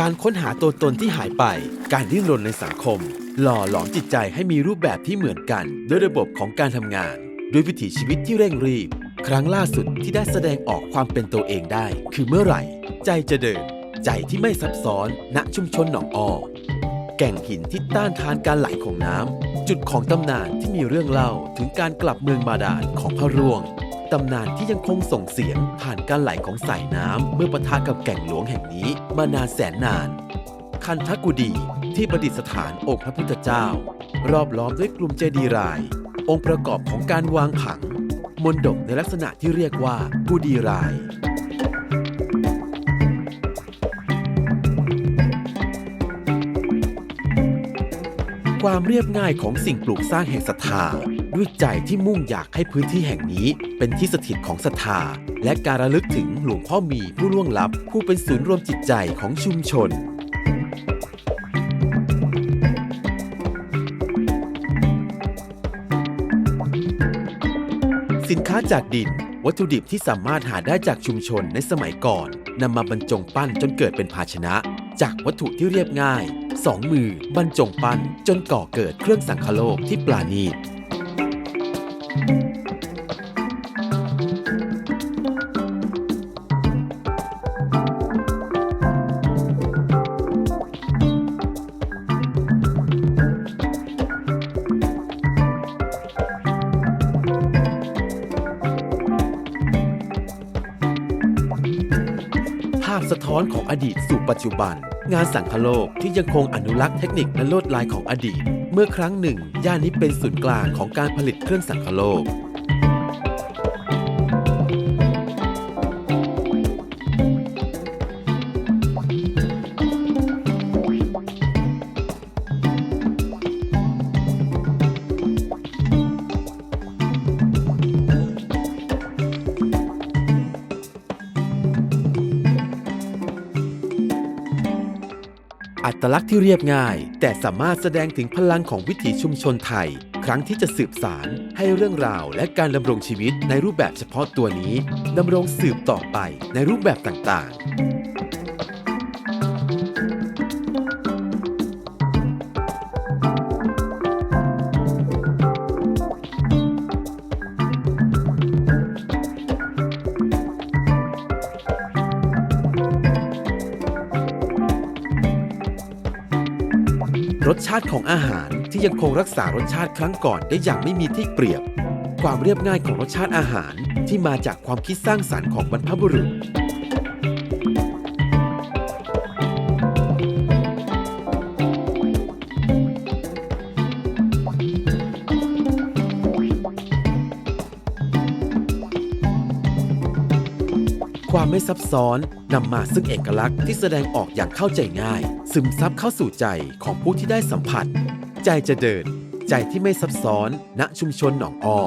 การค้นหาตัวตนที่หายไป การดิ้นรนในสังคม หล่อหลอมจิตใจให้มีรูปแบบที่เหมือนกัน ด้วยระบบของการทำงาน ด้วยวิถีชีวิตที่เร่งรีบ ครั้งล่าสุดที่ได้แสดงออกความเป็นตัวเองได้ คือเมื่อไหร่ ใจจะเดิน ใจที่ไม่ซับซ้อน ณชุมชนหนองออแก่งหินที่ต้านทานการไหลของน้ำจุดของตำนานที่มีเรื่องเล่าถึงการกลับเมืองบาดาลของพระร่วง ตำนานที่ยังคงส่งเสียงผ่านการไหลของสายน้ำเมื่อปะทะกับแก่งหลวงแห่งนี้มานานแสนนาน คันทกุดีที่ประดิษฐานองค์พระพุทธเจ้า รอบล้อมด้วยกลุ่มเจดีย์ราย องค์ประกอบของการวางผัง มนดบในลักษณะที่เรียกว่ากุดีรายความเรียบง่ายของสิ่งปลูกสร้างแห่งศรัทธา ด้วยใจที่มุ่งอยากให้พื้นที่แห่งนี้ เป็นที่สถิตของศรัทธา และการระลึกถึงหลวงพ่อมีผู้ล่วงลับ ผู้เป็นศูนย์รวมจิตใจของชุมชน สินค้าจากดิน วัตถุดิบที่สามารถหาได้จากชุมชนในสมัยก่อนนำมาบรรจงปั้นจนเกิดเป็นภาชนะ จากวัตถุที่เรียบง่ายสองมือบรรจงปั้นจนก่อเกิดเครื่องสังคโลกที่ปราณีตาพสะท้อนของอดีตสู่ปัจจุบัน งานสังคโลกที่ยังคงอนุรักษ์เทคนิคและลวดลายของอดีต เมื่อครั้งหนึ่ง ย่านนี้เป็นศูนย์กลางของการผลิตเครื่องสังคโลก อัตลักษณ์ที่เรียบง่าย แต่สามารถแสดงถึงพลังของวิถีชุมชนไทย ครั้งที่จะสืบสารให้เรื่องราวและการดำรงชีวิตในรูปแบบเฉพาะตัวนี้ดำรงสืบต่อไปในรูปแบบต่างๆ รสชาติของอาหารที่ยังคงรักษารสชาติครั้งก่อนได้อย่างไม่มีที่เปรียบ ความเรียบง่ายของรสชาติอาหารที่มาจากความคิดสร้างสรรค์ของบรรพบุรุษ ความไม่ซับซ้อนนำมาซึ่งเอกลักษณ์ที่แสดงออกอย่างเข้าใจง่าย ซึมซับเข้าสู่ใจของผู้ที่ได้สัมผัส ใจจะเดิน ใจที่ไม่ซับซ้อน ณชุมชนหนองอ้อ